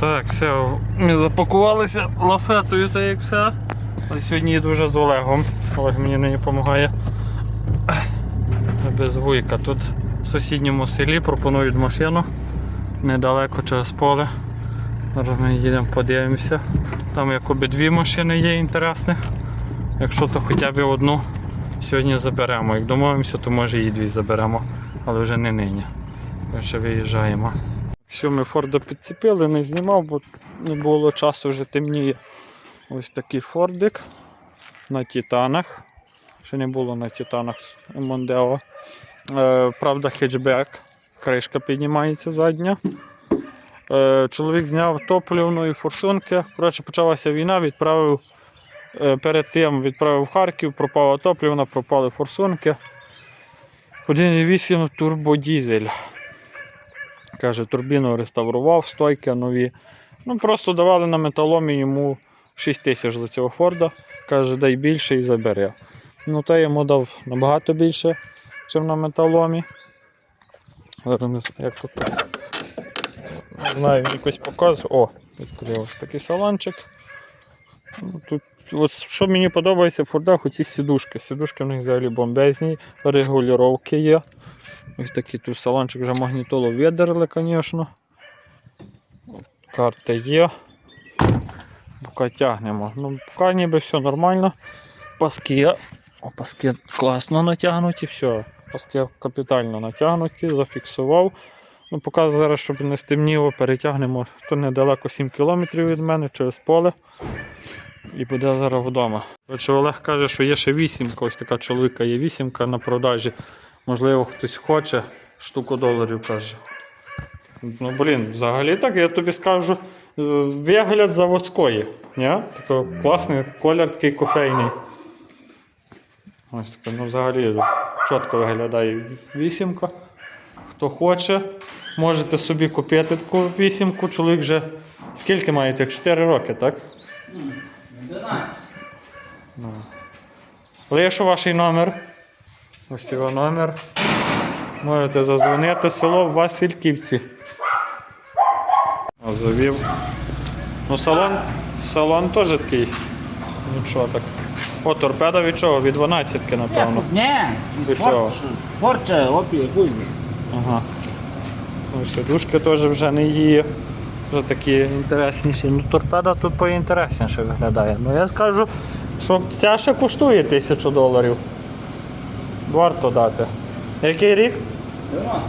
Так, все, ми запакувалися лафетою та як все. Але сьогодні їду вже з Олегом. Олег мені не допомагає. Без вуйка. Тут в сусідньому селі пропонують машину недалеко через поле. Зараз ми їдемо, подивимося. Там якоби дві машини є інтересних. Якщо то хоча б одну сьогодні заберемо. Як домовимося, то може і дві заберемо, але вже не нині. Ще виїжджаємо. Що ми Форда підцепили, не знімав, бо не було часу, вже темніє. Ось такий Фордик на Титанах. Ще не було на Титанах Мондео. Е, правда, хетчбек. Кришка піднімається задня. Е, чоловік зняв топливної форсунки. Коротше, почалася війна, відправив е, перед тим відправив в Харків, пропала топливна, пропали форсунки. 1,8 турбодізель. Каже, турбіну реставрував, стойки нові. Ну просто давали на металомі йому 6 тисяч за цього Форда. Каже, дай більше і забере. Ну та йому дав набагато більше, ніж на металомі. Як тут. Не знаю, якось показує. О, відкрив такий салончик. Ну, Тут, от, що мені подобається в Фордах, оці сідушки. Сідушки в них взагалі бомбезні, регулювання є. Ось такий тут салончик вже магнітолу видерли, звісно. Карти є. Поки тягнемо. Ну, поки ніби все нормально. Паски. О, паски класно натягнуті, все. Паски капітально натягнуті, зафіксував. Ну, поки зараз, щоб не стемніло, перетягнемо тут недалеко 7 км від мене через поле. І буде зараз вдома. Коротше, Олег каже, що є ще вісімка, ось така чоловіка є вісімка на продажі. Можливо, хтось хоче, штуку доларів каже. Ну, блін, взагалі так, я тобі скажу, е, вигляд заводської. Ні? Такий класний колір такий кофейний. Ось таке, ну взагалі чітко виглядає вісімка. Хто хоче, можете собі купити таку вісімку. Чоловік вже скільки маєте? 4 роки, так? 11. Лишу ваш номер. Ось його номер. Можете зазвонити село Васильківці. О, завів. Ну, салон, салон теж такий. Нічого так. О, торпеда від чого? Від 12-ки, напевно. Ти із чого? Форче, опі. Ага. Ось сидушки теж вже не є. Вже такі інтересніші. Ну, торпеда тут поінтересніше виглядає. Ну я скажу, що ця ще коштує тисячу доларів. Варто дати. Який рік? 90.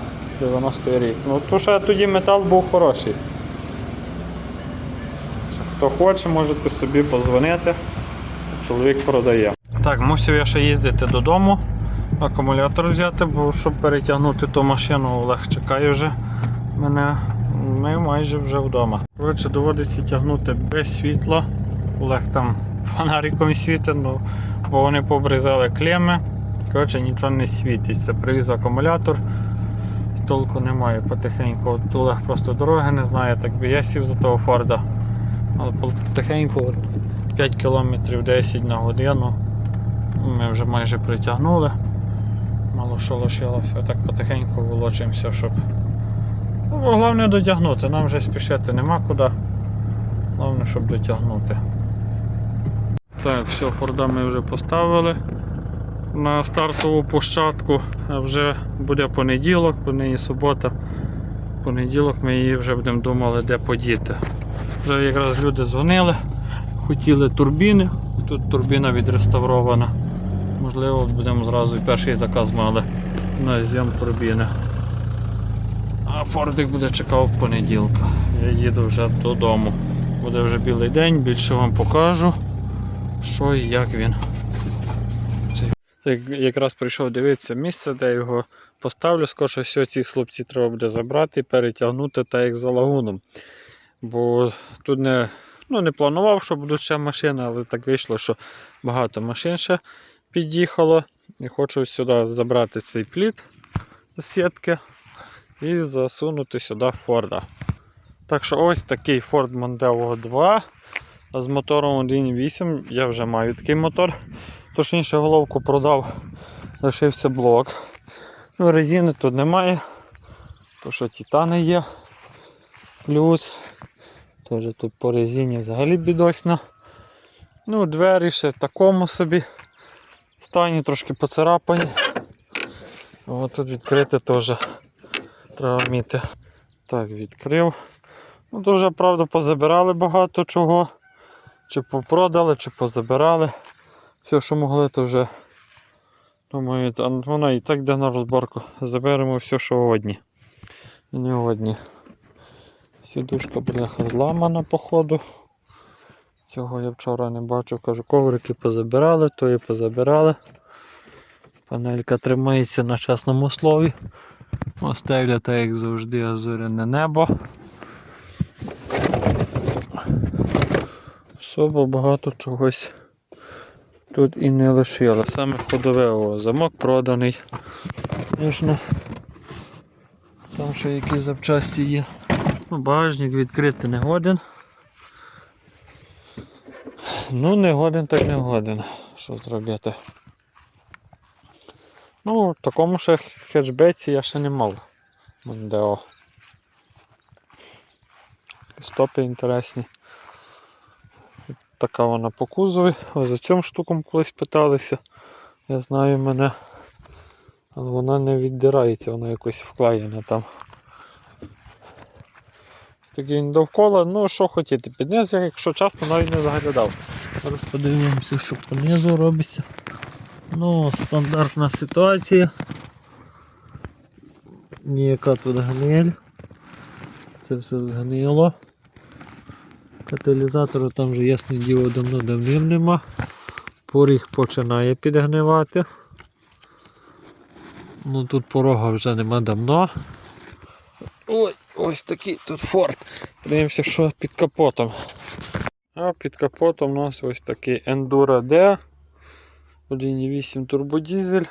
90-й рік. Ну то ще тоді метал був хороший. Хто хоче, можете собі позвонити. Чоловік продає. Так, мусив я ще їздити додому, акумулятор взяти, бо щоб перетягнути ту машину, Олег чекає вже мене. Ми майже вже вдома. Коротше, доводиться тягнути без світла. Олег там фонариком світить, ну, бо вони побризали клеми. Коротше, нічого не світиться. Привіз акумулятор толку немає потихеньку. От Олег просто дороги не знає, так би я сів за того Форда. Але потихеньку 5 км 10 на годину. Ми вже майже притягнули. Мало що лишилося, так потихеньку волочимося, щоб. Ну, головне дотягнути, нам вже спішити нема куди. Головне, щоб дотягнути. Так, все, Форда ми вже поставили на стартову площадку. Вже буде понеділок, бо нині субота. Понеділок ми її вже будемо думали, де подіти. Вже якраз люди дзвонили, хотіли турбіни. Тут турбіна відреставрована. Можливо, будемо зразу і перший заказ мали на зйом турбіни. А Фордик буде чекав понеділка. Я їду вже додому. Буде вже білий день, більше вам покажу, що і як він. Якраз прийшов дивитися місце, де його поставлю. Скорше всього ці слупці треба буде забрати перетягнути так як за лагуном. Бо тут не, ну, не планував, що будуть ще машини, але так вийшло, що багато машин ще під'їхало. І хочу сюди забрати цей плід з сітки і засунути сюди Форда. Так що ось такий Ford Mondeo 2 з мотором 1.8. Я вже маю такий мотор. Точніше головку продав, лишився блок. Ну, резини тут немає. То що титани є. Плюс Теж тут по резині взагалі бідосно. Ну, двері ще в такому собі. Стані трошки поцарапані. О, тут відкрити теж треба вміти. Так, відкрив. Ну, дуже, правда, позабирали багато чого. Чи попродали, чи позабирали. Все, що могли, то вже. Думаю, вона і так йде на розборку. Заберемо все, що одні. Не одні. Сідушка бляха зламана, походу. Цього я вчора не бачив. Кажу, коврики позабирали, то і позабирали. Панелька тримається на чесному слові. Остеля так як завжди азуряне небо. Особо багато чогось тут і не лишило. Саме ходове замок проданий. Звісно, там ще якісь запчасті є. Ну, багажник відкрити не годен. Ну, не годен, так не годен. Що зробити? Ну, в такому ще хетчбеці я ще не мав. Мондео. Стопи інтересні. Така вона по кузові. Ось за цим штуком колись питалися. Я знаю мене. Але вона не віддирається, вона якось вклеєна там. Такий він довкола, ну що хотіти, під низ, якщо часто навіть не заглядав. Зараз подивимося, що по низу робиться. Ну, стандартна ситуація. Ніяка тут гниль. Це все згнило. Каталізатору там вже ясне діло давно давним нема. Поріг починає підгнивати. Ну тут порога вже нема давно. Ой, ось такий тут форт. Подивимося, що під капотом. А під капотом у нас ось такий Enduro D. 1.8 турбодізель.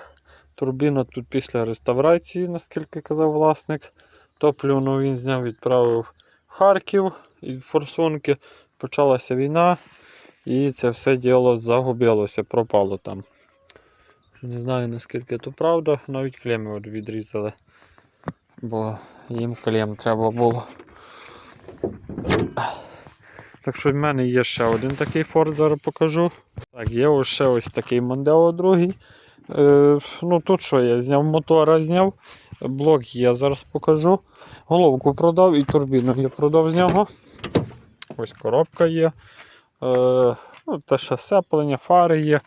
Турбіна тут після реставрації, наскільки казав власник. Топливну він зняв, відправив Харків і форсунки. Почалася війна, і це все діло загубилося, пропало там. Не знаю наскільки то правда, навіть клеми от відрізали. Бо їм клем треба було. Так що в мене є ще один такий Ford, зараз покажу. Так, є ще ось такий Mondeo другий. Е, ну тут що я зняв мотора, зняв. Блок є, зараз покажу. Головку продав і турбіну я продав з нього. Ось коробка є. Е, ну, те ще сцеплення, фари є,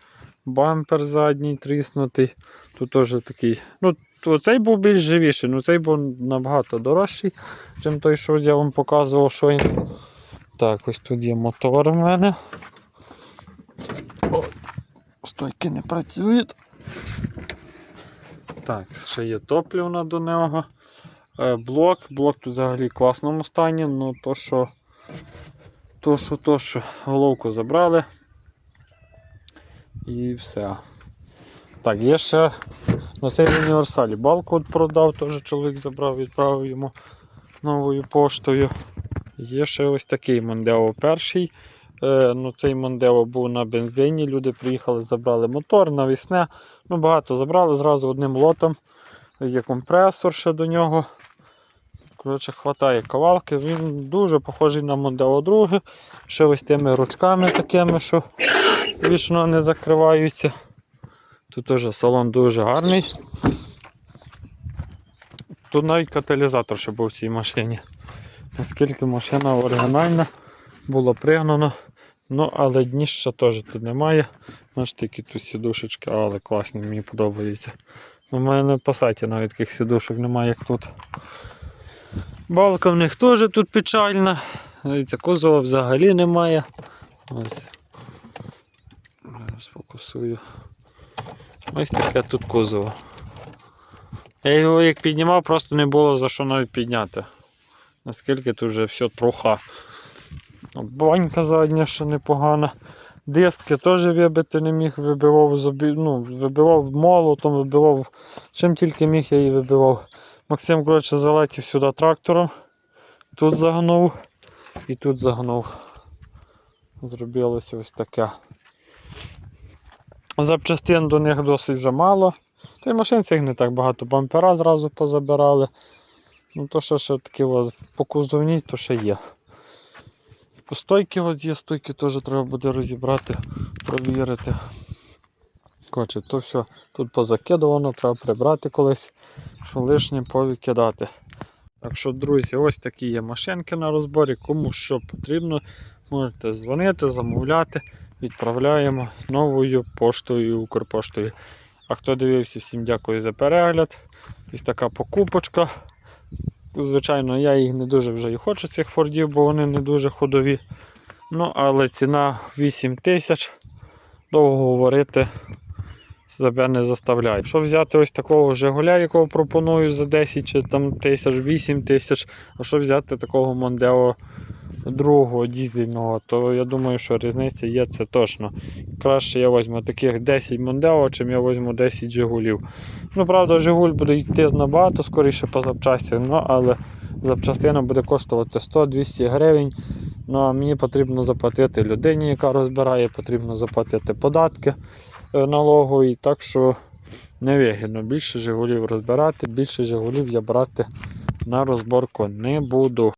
бампер задній тріснутий. Тут теж такий. Ну, цей був більш живіший, ну цей був набагато дорожчий, ніж той, що я вам показував, що. Так, ось тут є мотор в мене. О, стойки не працюють. Так, ще є топлівна до нього. Е, Блок. Блок тут взагалі в класному стані, ну то що, то що, то що, головку забрали. І все. Так, є ще на цей універсалі балку продав, теж чоловік забрав, відправив йому новою поштою. Є ще ось такий Мондео перший. Е, ну, цей Мондео був на бензині. Люди приїхали, забрали мотор, навісне. Ну, багато забрали зразу одним лотом. Є компресор ще до нього. Коротше, хватає ковалки. Він дуже похожий на Мондео 2. Ще ось тими ручками такими, що вічно не закриваються. Тут теж салон дуже гарний. Тут навіть каталізатор ще був в цій машині. Наскільки машина оригінальна, було пригнано. Ну, але дніща теж тут немає. Бачите, які тут сідушечки, але класні, мені подобаються. У мене по сайті навіть таких сідушок немає, як тут. Балка в них теж тут печальна. Дивіться, кузова взагалі немає. Ось. Зараз фокусую. Ось таке тут кузово. Я його як піднімав, просто не було за що навіть підняти. Наскільки тут вже все труха. Банька задня ще непогана. Диски теж вибити не міг, вибивав ну, вибивав молотом, вибивав. Чим тільки міг, я її вибивав. Максим коротше, залетів сюди трактором. Тут загнув і тут загнув. Зробилося ось таке. Запчастин до них досить вже мало. Та й машин цих не так багато. Бампера зразу позабирали. Ну то що ще такі от по кузовній, то ще є. Стойки от є, стойки теж треба буде розібрати, провірити. Коротше, то все тут позакидувано, треба прибрати колись, що лишнє повикидати. Так що, друзі, ось такі є машинки на розборі. Кому що потрібно, можете дзвонити, замовляти. Відправляємо новою поштою Укрпоштою. А хто дивився, всім дякую за перегляд. Ось така покупочка. Звичайно, я їх не дуже вже і хочу, цих фордів, бо вони не дуже ходові. Ну, але ціна 8 тисяч. Довго говорити себе не заставляє. Щоб взяти ось такого Жигуля, якого пропоную за 10 чи там тисяч, 8 тисяч, а щоб взяти такого Мондео другого дізельного, то я думаю, що різниця є це точно. Краще я візьму таких 10 Мондео, чим я візьму 10 Жигулів. Ну, правда, Жигуль буде йти набагато скоріше по запчастях, ну, але запчастина буде коштувати 100-200 гривень. Ну, а мені потрібно заплатити людині, яка розбирає, потрібно заплатити податки е, налогові, так що невигідно більше Жигулів розбирати, більше Жигулів я брати на розборку не буду.